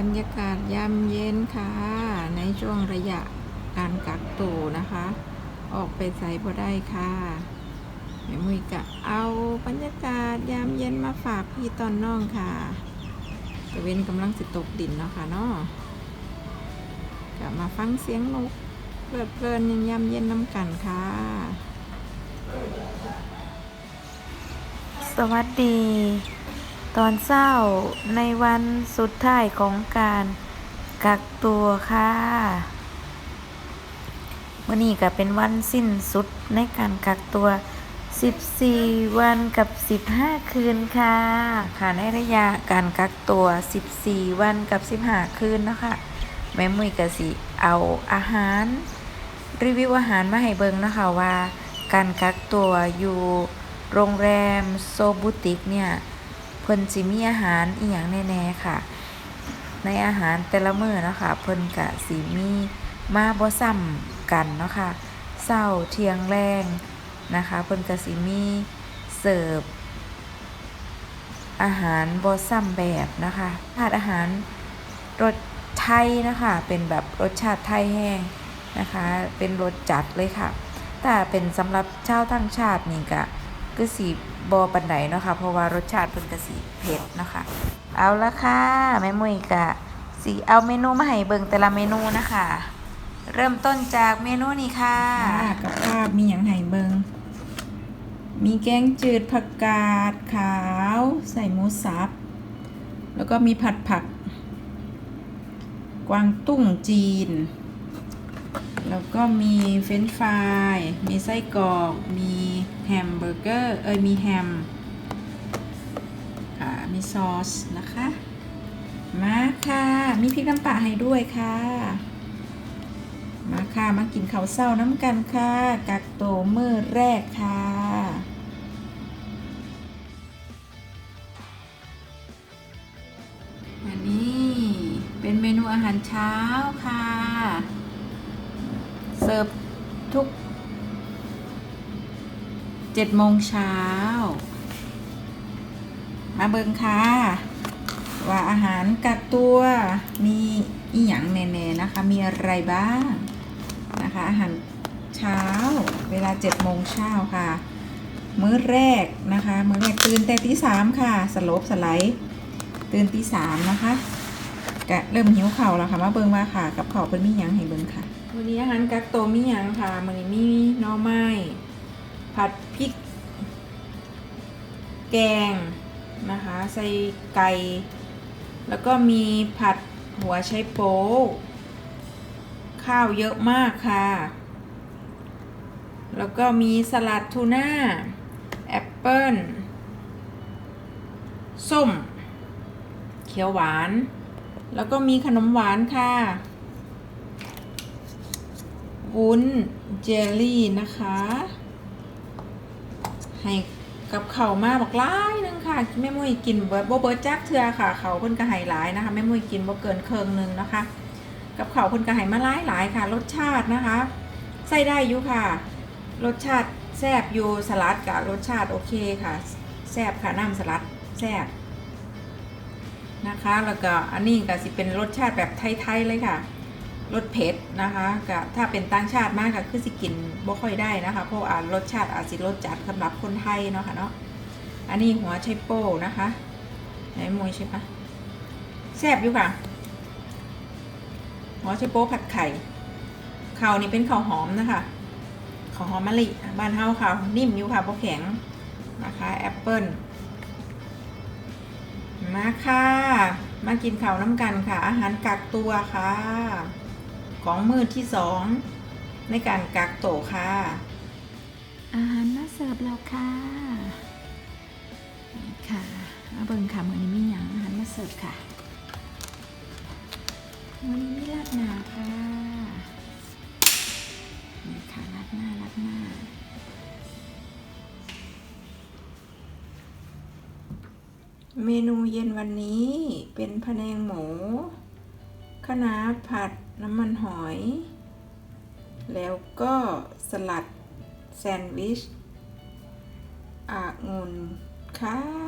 รรยากาศยามเย็นค่ะ ในช่วงระยะการกักตัวนะคะ ออกไปใส่บ่ได้ค่ะแม่มุยกะเอาบรรยากาศยามเย็นมาฝากพี่ตอนน้องค่ะตะเวนกำลังสิตกดินเนาะค่ะเนาะกะมาฟังเสียงนกเพลิดเพลินยามเย็นน้ำกันค่ะ สวัสดี ตอนเศร้าในวันสุดท้ายของการกักตัวค่ะวันนี้ก็เป็นวันสิ้นสุดในการกักตัว 14 วันกับ 15 คืนค่ะ ค่ะในระยะการกักตัว 14 วันกับ 15 คืนเนาะคะแม่มุยกะสิเอาอาหาร รีวิวอาหารมาให้เบิ่งเนาะคะว่า การกักตัวอยู่โรงแรมโซบุติกเนี่ย พิ่นสิมีอาหารอีหยังแน่ๆค่ะ ในอาหารแต่ละมื้อเนาะค่ะเพิ่นกะสิมีมาบ่ซ้ำกันเนาะค่ะเช้าเที่ยงแรงนะคะเพิ่นกะสิมีเสิร์ฟอาหารบ่ซ้ำแบบนะคะถาดอาหารรสไทยนะคะ เป็นแบบรสชาติไทยแห้งนะคะ เป็นรสจัดเลยค่ะ แต่เป็นสำหรับชาวต่างชาตินี่ก็คือสี บอปันไดเนาะค่ะเพราะว่ารสชาติเป็นกสีเผ็ดเนาะค่ะเอาละค่ะแม่มุยกะสีเอาเมนูมาให้เบิ่งแต่ละเมนูนะคะ เริ่มต้นจากเมนูนี้ค่ะกับข้าวมีอย่างไห่เบิงมีแกงจืดผักกาดขาว ใส่หมูสับ แล้วก็มีผัดผัก กวางตุ้งจีน แล้วก็มีเฟรนช์ฟราย มีไส้กรอก มีแฮมเบอร์เกอร์ เอยมีแฮม ค่ะ มีซอสนะคะ มาค่ะ มีพริกน้ำปลาให้ด้วยค่ะ มาค่ะ มากินข้าวเศร้าน้ำกันค่ะ กักโตมือแรกค่ะอันนี้เป็นเมนูอาหารเช้าค่ะ สิร์ฟทุกเจ็ดโมงเช้า มาเบิงค่ะ ว่าอาหารกักตัวมีอีหยังแน่ๆนะคะ มีอะไรบ้างนะคะ อาหารเช้าเวลาเจ็ดโมงเช้าค่ะ มื้อแรกนะคะ มื้อแรกตื่นแต่ตีสามค่ะ สลบสไลด์ตื่นตีสามนะคะกะเริ่มหิวเข่าวแล้วค่ะ มาเบิงมาค่ะ กับเข่าวเป็นมีหยังให้เบิงค่ะ วันนี้อาหารกักตัวมีหยังค่ะมือนี้มีหน่อไม้ ผัดพริก แกงนะคะ ใส่ไก่ แล้วก็มีผัดหัวไชโป๊ข้าวเยอะมากค่ะ แล้วก็มีสลัดทูน่า แอปเปิ้ล ส้ม เขียวหวาน แล้วก็มีขนมหวานค่ะ วุ้นเจลลี่นะคะ ให้กับเขามาบอกร้ายหนึงค่ะแม่มุ้ยกินเบิร์ดบ่เบิร์ดจักเทือค่ะ เขาเพิ่นก็ให้หลายนะคะแม่มุ้ยกินบ่เกินเคิงหนึงนะคะ กับเขาเพิ่นก็ให้มาหลายหลายค่ะ รสชาตินะคะใส่ได้อยู่ค่ะ รสชาติแซ่บอยู่สลัดกับรสชาติโอเคค่ะแซ่บค่ะน้ำสลัดแซ่บนะคะ แล้วก็อันนี้ก็สิเป็นรสชาติแบบไทยๆเลยค่ะ รสเผ็ดนะคะกับถ้าเป็นต่างชาติมากก็คือสิกินบ่ค่อยได้นะคะเพราะอ่ารสชาติอาจสิรสจัดสำหรับคนไทยเนาะค่ะเนาะอันนี้หัวไชโป้นะคะไหนมวยใช่ปะแซ่บอยู่ค่ะหัวไชโป้ผัดไข่ข้าวนี่เป็นข้าวหอมนะคะข้าวหอมมะลิบ้านเฮาค่ะ นิ่มอยู่ค่ะบ่แข็งนะคะแอปเปิ้ลมาค่ะ มากินข้าวน้ำกันค่ะ อาหารกักตัวค่ะ ของมือที่สองในการกักโตวค่ะ อาหารมาเสิร์ฟแล้วค่ะนี่ค่ะมาเบิ่งค่ะมื้อนี้มีหยังอาหารมาเสิร์ฟค่ะมื้อนี้มีราดหน้าค่ะนี่ค่ะราดหน้าราดหน้าเมนูเย็นวันนี้เป็นพะแนงหมูคะน้าผัด น้ำมันหอย แล้วก็สลัดแซนด์วิชอางุ่นค่ะ